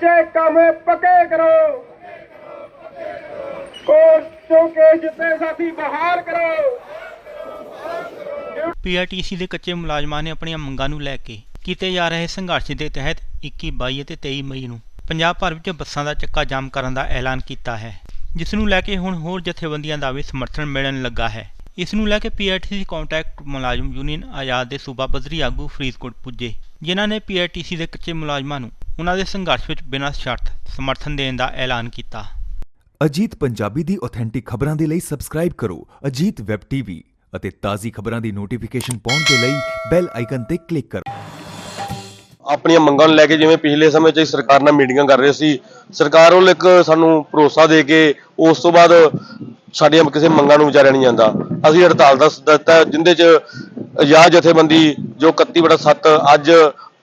ਜੇ ਕੰਮ ਪੱਕੇ ਕਰੋ। ਕੋਸ਼ਿਸ਼ੋਂ ਕੇ ਜਿੱਤੇ ਸਾਥੀ ਬਹਾਲ ਕਰੋ। ਪੀਆਰਟੀਸੀ ਦੇ ਕੱਚੇ ਮੁਲਾਜ਼ਮਾਂ ਨੇ ਆਪਣੀਆਂ ਮੰਗਾਂ ਨੂੰ ਲੈ ਕੇ ਕੀਤੇ ਜਾ ਰਹੇ ਸੰਘਰਸ਼ ਦੇ ਤਹਿਤ 21 22 ਅਤੇ 23 ਮਈ ਨੂੰ ਪੰਜਾਬ ਭਰ ਵਿੱਚ ਬੱਸਾਂ ਦਾ ਚੱਕਾ ਜਾਮ ਕਰਨ ਦਾ ਐਲਾਨ ਕੀਤਾ ਹੈ, ਜਿਸ ਨੂੰ ਲੈ ਕੇ ਹੁਣ ਹੋਰ ਜਥੇਬੰਦੀਆਂ ਦਾ ਵੀ ਸਮਰਥਨ ਮਿਲਣ ਲੱਗਾ ਹੈ। ਇਸ ਨੂੰ ਲੈ ਕੇ ਪੀਆਰਟੀਸੀ ਕੰਟਰੈਕਟ ਮੁਲਾਜ਼ਮ ਯੂਨੀਅਨ ਆਜ਼ਾਦ ਦੇ ਸੂਬਾ ਪੱਧਰੀ ਆਗੂ ਫਰੀਦਕੋਟ ਪੁੱਜੇ, ਜਿਨ੍ਹਾਂ ਨੇ ਪੀਆਰਟੀਸੀ ਦੇ ਕੱਚੇ ਮੁਲਾਜ਼ਮਾਂ ਨੂੰ ਉਹਨਾਂ ਦੇ ਸੰਘਰਸ਼ ਵਿੱਚ ਬਿਨਾਂ ਸ਼ਰਤ ਸਮਰਥਨ ਦੇਣ ਦਾ ਐਲਾਨ ਕੀਤਾ। ਅਜੀਤ ਪੰਜਾਬੀ ਦੀ ਆਥੈਂਟਿਕ ਖਬਰਾਂ ਦੇ ਲਈ ਸਬਸਕ੍ਰਾਈਬ ਕਰੋ ਅਜੀਤ ਵੈਬ ਟੀਵੀ ਅਤੇ ਤਾਜ਼ੀ ਖਬਰਾਂ ਦੀ ਨੋਟੀਫਿਕੇਸ਼ਨ ਪਾਉਣ ਦੇ ਲਈ ਬੈਲ ਆਈਕਨ ਤੇ ਕਲਿੱਕ ਕਰੋ। ਆਪਣੀਆਂ ਮੰਗਾਂ ਨੂੰ ਲੈ ਕੇ ਜਿਵੇਂ ਪਿਛਲੇ ਸਮੇਂ 'ਚ ਸਰਕਾਰ ਨਾਲ ਮੀਟਿੰਗਾਂ ਕਰ ਰਹੇ ਸੀ ਸਰਕਾਰ ਵੱਲ ਇੱਕ ਸਾਨੂੰ ਭਰੋਸਾ ਦੇ ਕੇ ਉਸ ਤੋਂ ਬਾਅਦ ਸਾਡੀਆਂ ਕਿਸੇ ਮੰਗਾਂ ਨੂੰ ਵਿਚਾਰਿਆ ਨਹੀਂ ਜਾਂਦਾ। ਅਸੀਂ ਹੜਤਾਲ ਦਾ ਦਿੱਤਾ ਜਿੰਦੇ 'ਚ ਆਜ਼ਾਦ ਜਥੇਬੰਦੀ ਜੋ 31/7 ਅੱਜ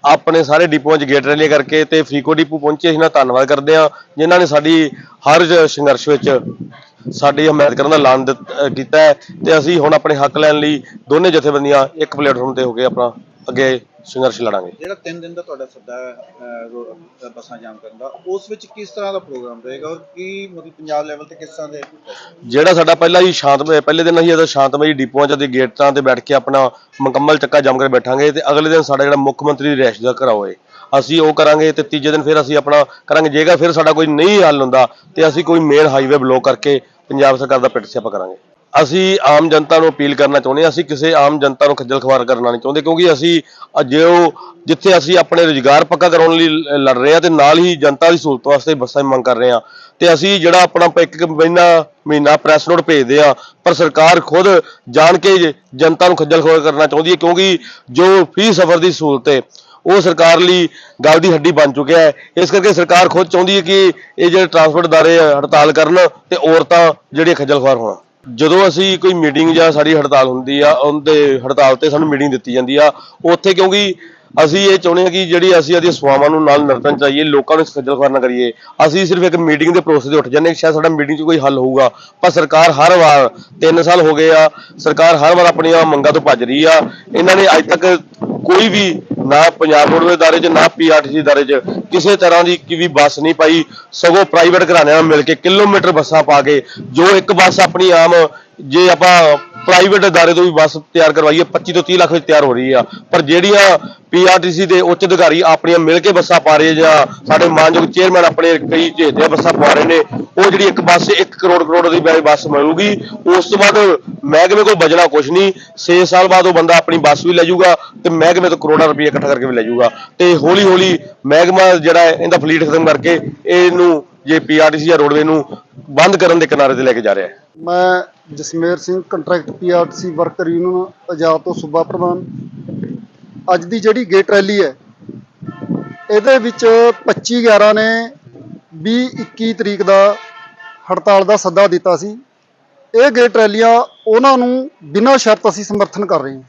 ਆਪਣੇ ਸਾਰੇ ਡਿਪੂਆਂ 'ਚ ਗੇਟ ਰੈਲੀ ਕਰਕੇ ਤੇ ਫਰੀਕੋ ਡਿਪੂ ਪਹੁੰਚੇ ਅਸੀਂ ਨਾ ਧੰਨਵਾਦ ਕਰਦੇ ਹਾਂ, ਜਿਨ੍ਹਾਂ ਨੇ ਸਾਡੀ ਹਰ ਸੰਘਰਸ਼ ਵਿੱਚ ਸਾਡੀ ਹਮਾਇਤ ਕਰਨ ਦਾ ਐਲਾਨ ਕੀਤਾ ਹੈ ਤੇ ਅਸੀਂ ਹੁਣ ਆਪਣੇ ਹੱਕ ਲੈਣ ਲਈ ਦੋਨੇ ਜਥੇਬੰਦੀਆਂ ਇੱਕ ਪਲੇਟਫਾਰਮ ਤੇ ਹੋ ਕੇ ਆਪਣਾ ਅੱਗੇ ਸੰਘਰਸ਼ ਲੜਾਂਗੇ। ਜਿਹੜਾ 3 ਦਿਨ ਦਾ ਤੁਹਾਡਾ ਸੱਦਾ ਅਹ, ਰੋ- ਅਹ, ਬੱਸਾਂ ਜਾਮ ਕਰਨ ਦਾ ਉਸ ਵਿੱਚ ਕਿਸ ਤਰ੍ਹਾਂ ਦਾ ਪ੍ਰੋਗਰਾਮ ਰਹੇਗਾ ਔਰ ਕੀ ਮਤਲਬ ਪੰਜਾਬ ਲੈਵਲ ਤੇ ਕਿਸ ਤਰ੍ਹਾਂ ਦੇ ਜਿਹੜਾ ਸਾਡਾ ਪਹਿਲਾ ਹੀ ਸ਼ਾਂਤਮਈ ਪਹਿਲੇ ਦਿਨ ਅਸੀਂ ਇਹਦਾ ਸ਼ਾਂਤਮਈ ਡਿਪੂਆਂ 'ਚ ਤੇ ਗੇਟਾਂ ਤੇ ਬੈਠ ਕੇ ਆਪਣਾ ਮੁਕੰਮਲ ਚੱਕਾ ਜੰਮ ਕੇ ਬੈਠਾਂਗੇ ਤੇ ਅਗਲੇ ਦਿਨ ਸਾਡਾ ਜਿਹੜਾ ਮੁੱਖ ਮੰਤਰੀ ਦੀ ਰਿਹਾਇਸ਼ ਦਾ ਘਰ ਹੋਏ ਅਸੀਂ ਉਹ ਕਰਾਂਗੇ ਤੇ ਤੀਜੇ ਦਿਨ ਫਿਰ ਅਸੀਂ ਆਪਣਾ ਕਰਾਂਗੇ ਜੇਗਾ ਫਿਰ ਸਾਡਾ ਕੋਈ ਨਹੀਂ ਹੱਲ ਹੁੰਦਾ ਤੇ ਅਸੀਂ ਕੋਈ ਮੇਨ ਹਾਈਵੇ ਬਲੌਕ ਕਰਕੇ ਪੰਜਾਬ ਸਰਕਾਰ ਦਾ ਪਿੱਟ ਸਿਆਪਾ ਕਰਾਂਗੇ। ਅਸੀਂ ਆਮ ਜਨਤਾ ਨੂੰ ਅਪੀਲ ਕਰਨਾ ਚਾਹੁੰਦੇ ਹਾਂ, ਅਸੀਂ ਕਿਸੇ ਆਮ ਜਨਤਾ ਨੂੰ ਖੱਜਲ ਖਵਾਰ ਕਰਨਾ ਨਹੀਂ ਚਾਹੁੰਦੇ, ਕਿਉਂਕਿ ਅਸੀਂ ਅਜੇ ਉਹ ਜਿੱਥੇ ਅਸੀਂ ਆਪਣੇ ਰੁਜ਼ਗਾਰ ਪੱਕਾ ਕਰਾਉਣ ਲਈ ਲੜ ਰਹੇ ਹਾਂ ਤੇ ਨਾਲ ਹੀ ਜਨਤਾ ਦੀ ਸਹੂਲਤ ਵਾਸਤੇ ਬੱਸਾਂ ਦੀ ਮੰਗ ਕਰ ਰਹੇ ਹਾਂ। ਤੇ ਅਸੀਂ ਜਿਹੜਾ ਆਪਣਾ ਇੱਕ ਮਹੀਨਾ ਮਹੀਨਾ ਪ੍ਰੈਸ ਨੋਟ ਭੇਜਦੇ ਆ ਪਰ ਸਰਕਾਰ ਖੁਦ ਜਾਣ ਕੇ ਜਨਤਾ ਨੂੰ ਖੱਜਲ ਖਵਾਰ ਕਰਨਾ ਚਾਹੁੰਦੀ ਹੈ, ਕਿਉਂਕਿ ਜੋ ਫ੍ਰੀ ਸਫ਼ਰ ਦੀ ਸਹੂਲਤ ਹੈ, ਉਹ ਸਰਕਾਰ ਲਈ ਗੱਲ ਦੀ ਹੱਡੀ ਬਣ ਚੁੱਕਿਆ ਹੈ। ਇਸ ਕਰਕੇ ਸਰਕਾਰ ਖੁਦ ਚਾਹੁੰਦੀ ਹੈ ਕਿ ਇਹ ਜਿਹੜੇ ਟਰਾਂਸਪੋਰਟ ਅਦਾਰੇ ਹੜਤਾਲ ਕਰਨ ਤੇ ਔਰਤਾਂ ਜਿਹੜੀਆਂ ਖੱਜਲ ਖਵਾਰ ਹੋਣ। ਜਦੋਂ ਅਸੀਂ ਕੋਈ ਮੀਟਿੰਗ ਜਾਂ ਸਾਡੀ ਹੜਤਾਲ ਹੁੰਦੀ ਆ, ਉਹਦੇ ਹੜਤਾਲ ਤੇ ਸਾਨੂੰ ਮੀਟਿੰਗ ਦਿੱਤੀ ਜਾਂਦੀ ਆ, ਉੱਥੇ ਕਿਉਂਕਿ ਅਸੀਂ ਇਹ ਚਾਹੁੰਦੇ ਹਾਂ ਕਿ ਜਿਹੜੀ ਅਸੀਂ ਆਦੀਆਂ ਸਵਾਵਾਂ ਨੂੰ ਨਾਲ ਨਿਰਤਨ ਚਾਹੀਏ, ਲੋਕਾਂ ਨੂੰ ਖੱਜਲ ਖੁਆਰ ਨਾ ਕਰੀਏ। ਅਸੀਂ ਸਿਰਫ ਇੱਕ ਮੀਟਿੰਗ ਦੇ ਪ੍ਰੋਸੈਸ ਦੇ ਉੱਠ ਜਾਂਦੇ ਹਾਂ ਕਿ ਸ਼ਾਇਦ ਸਾਡਾ ਮੀਟਿੰਗ 'ਚ ਕੋਈ ਹੱਲ ਹੋਊਗਾ। ਪਰ ਸਰਕਾਰ ਹਰ ਵਾਰ 3 ਸਾਲ ਹੋ ਗਏ ਆ, ਸਰਕਾਰ ਹਰ ਵਾਰ ਆਪਣੀਆਂ ਮੰਗਾਂ ਤੋਂ ਭੱਜ ਰਹੀ ਆ। ਇਹਨਾਂ ਨੇ ਅੱਜ ਤੱਕ ਕੋਈ ਵੀ ਨਾ ਪੰਜਾਬ ਰੋਡਵੇਜ਼ ਅਦਾਰੇ 'ਚ, ਨਾ ਪੀਆਰਟੀਸੀ ਅਦਾਰੇ 'ਚ ਕਿਸੇ ਤਰ੍ਹਾਂ ਦੀ ਕਿ ਵੀ ਬੱਸ ਨਹੀਂ ਪਾਈ। ਸਗੋਂ ਪ੍ਰਾਈਵੇਟ ਘਰਾਣਿਆਂ ਨਾਲ ਮਿਲ ਕੇ ਕਿਲੋਮੀਟਰ ਬੱਸਾਂ ਪਾ ਕੇ, ਜੋ ਇੱਕ ਬੱਸ ਆਪਣੀ ਆਮ, ਜੇ ਆਪਾਂ ਪ੍ਰਾਈਵੇਟ ਅਦਾਰੇ ਤੋਂ ਵੀ ਬੱਸ ਤਿਆਰ ਕਰਵਾਈਏ 25 ਤੋਂ 30 ਲੱਖ ਵਿੱਚ ਤਿਆਰ ਹੋ ਰਹੀ ਆ। ਪਰ ਜਿਹੜੀਆਂ ਪੀਆਰਟੀਸੀ ਦੇ ਉੱਚ ਅਧਿਕਾਰੀ ਆਪਣੀਆਂ ਮਿਲ ਕੇ ਬੱਸਾਂ ਪਾ ਰਹੇ ਜਾਂ ਸਾਡੇ ਮਾਨਯੋਗ ਚੇਅਰਮੈਨ ਆਪਣੇ ਕਈ ਝੇਜੇ ਬੱਸਾਂ ਪਾ ਰਹੇ ਨੇ, ਉਹ ਜਿਹੜੀ ਇੱਕ ਬੱਸ 1 ਕਰੋੜ ਕਰੋੜ ਦੀ ਬੱਸ ਮਿਲੂਗੀ ਉਸ ਤੋਂ ਬਾਅਦ ਮਹਿਕਮੇ ਕੋਲ ਬਚਣਾ ਕੁਝ ਨਹੀਂ। 6 ਸਾਲ ਬਾਅਦ ਉਹ ਬੰਦਾ ਆਪਣੀ ਬੱਸ ਵੀ ਲੈ ਜਾਊਗਾ ਤੇ ਮਹਿਕਮੇ ਤੋਂ ਕਰੋੜਾਂ ਰੁਪਏ ਇਕੱਠਾ ਕਰਕੇ ਵੀ ਲੈ ਜਾਊਗਾ। ਤੇ ਹੌਲੀ ਹੌਲੀ ਮਹਿਕਮਾ ਜਿਹੜਾ ਇਹਦਾ ਫਲੀਟ ਖਤਮ ਕਰਕੇ ਇਹਨੂੰ ਜੇ ਪੀਆਰਟੀਸੀ ਜਾਂ ਰੋਡਵੇ ਨੂੰ ਬੰਦ ਕਰਨ ਦੇ ਕਿਨਾਰੇ ਤੇ ਲੈ ਕੇ ਜਾ ਰਿਹਾ ਹੈ। ਮੈਂ Jasmer Singh, contract PRTC worker union Azad ਤੋਂ ਸੂਬਾ ਪ੍ਰਧਾਨ। ਅੱਜ ਦੀ ਜਿਹੜੀ ਗੇਟ ਰੈਲੀ ਹੈ, ਇਹਦੇ ਵਿੱਚ 25 11 ਨੇ 20 21 ਤਰੀਕ ਦਾ ਹੜਤਾਲ ਦਾ ਸੱਦਾ ਦਿੱਤਾ ਸੀ। ਇਹ ਗੇਟ ਰੈਲੀਆਂ ਉਹਨਾਂ ਨੂੰ ਬਿਨਾਂ ਸ਼ਰਤ ਅਸੀਂ ਸਮਰਥਨ ਕਰ ਰਹੇ ਹਾਂ।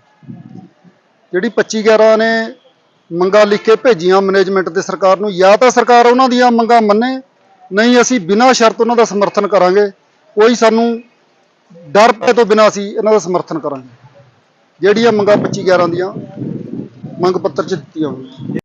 ਜਿਹੜੀ 25 11 ਨੇ ਮੰਗਾਂ ਲਿਖ ਕੇ ਭੇਜੀਆਂ ਮੈਨੇਜਮੈਂਟ ਤੇ ਸਰਕਾਰ ਨੂੰ, ਜਾਂ ਤਾਂ ਸਰਕਾਰ ਉਹਨਾਂ ਦੀਆਂ ਮੰਗਾਂ ਮੰਨੇ, ਨਹੀਂ ਅਸੀਂ ਬਿਨਾਂ ਸ਼ਰਤ ਉਹਨਾਂ ਦਾ ਸਮਰਥਨ ਕਰਾਂਗੇ। ਕੋਈ ਸਾਨੂੰ ਡਰ ਪੈ ਤੋਂ ਬਿਨਾਂ ਅਸੀਂ ਇਹਨਾਂ ਦਾ ਸਮਰਥਨ ਕਰਾਂਗੇ। ਜਿਹੜੀਆਂ ਮੰਗਾਂ 25 11 ਦੀਆਂ ਮੰਗ ਪੱਤਰ 'ਚ ਦਿੱਤੀਆਂ ਹੋਈਆਂ।